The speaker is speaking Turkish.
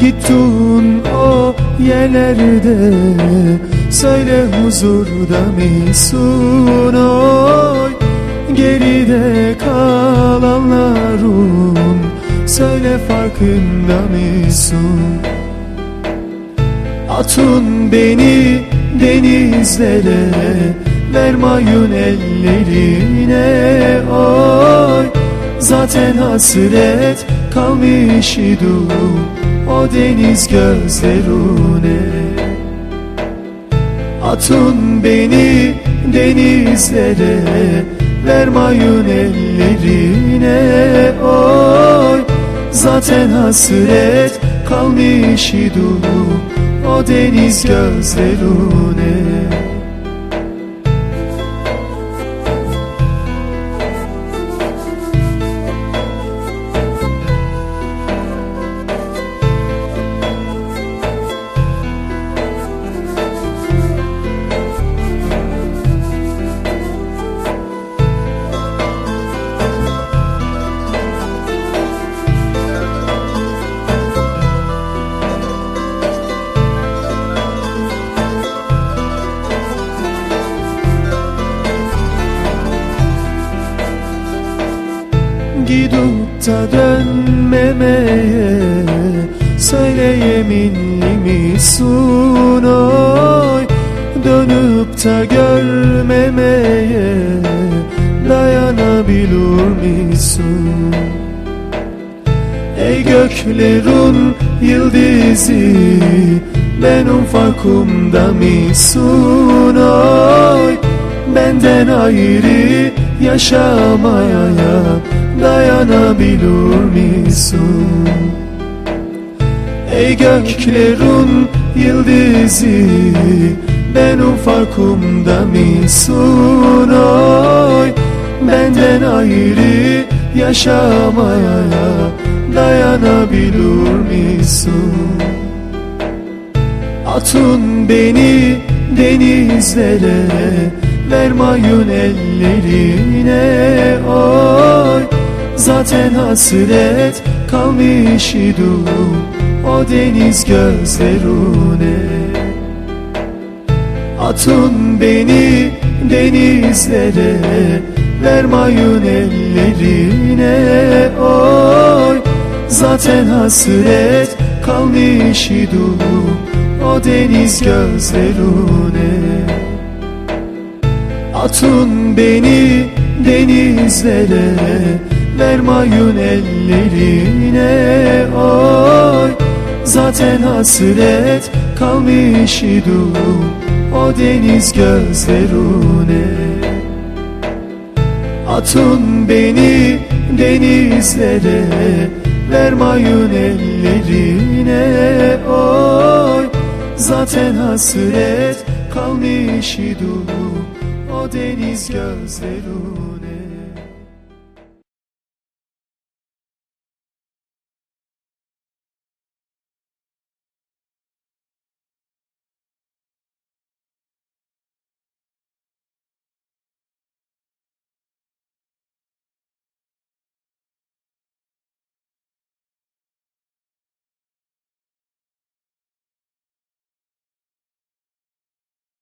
Gittin o yerlerde. Söyle huzurda mısın oy. Geride kalanların Söyle farkında mısın Atın beni denizlere Vermayın ellerine oy. Zaten hasret kalmış idim O deniz gözlerine. Atın beni denizlere Vermayın ellerine. Oy Zaten hasret kalmış idim O deniz gözlerine Gidip da dönmemeye Söyle yeminli misin oy Dönüp da görmemeye Dayanabilir misin Ey göklerin yıldızı Benim farkımda mısın oy Benden ayrı yaşamaya dayanabilir misin? Ey göklerin yıldızı Benim farkımda mısın oy Benden ayrı yaşamaya dayanabilir misin? Atın beni denizlere Vermayın ellerine oy Zaten hasret kalmış idim O deniz gözlerine Atın beni denizlere Vermayın ellerine. Oy Zaten hasret kalmış idim O deniz gözlerine Atın beni denizlere Vermayın ellerine oy. Zaten hasret kalmış idim O deniz gözlerine. Atın beni denizlere Vermayın ellerine oy. Zaten hasret kalmış idim O deniz gözlerine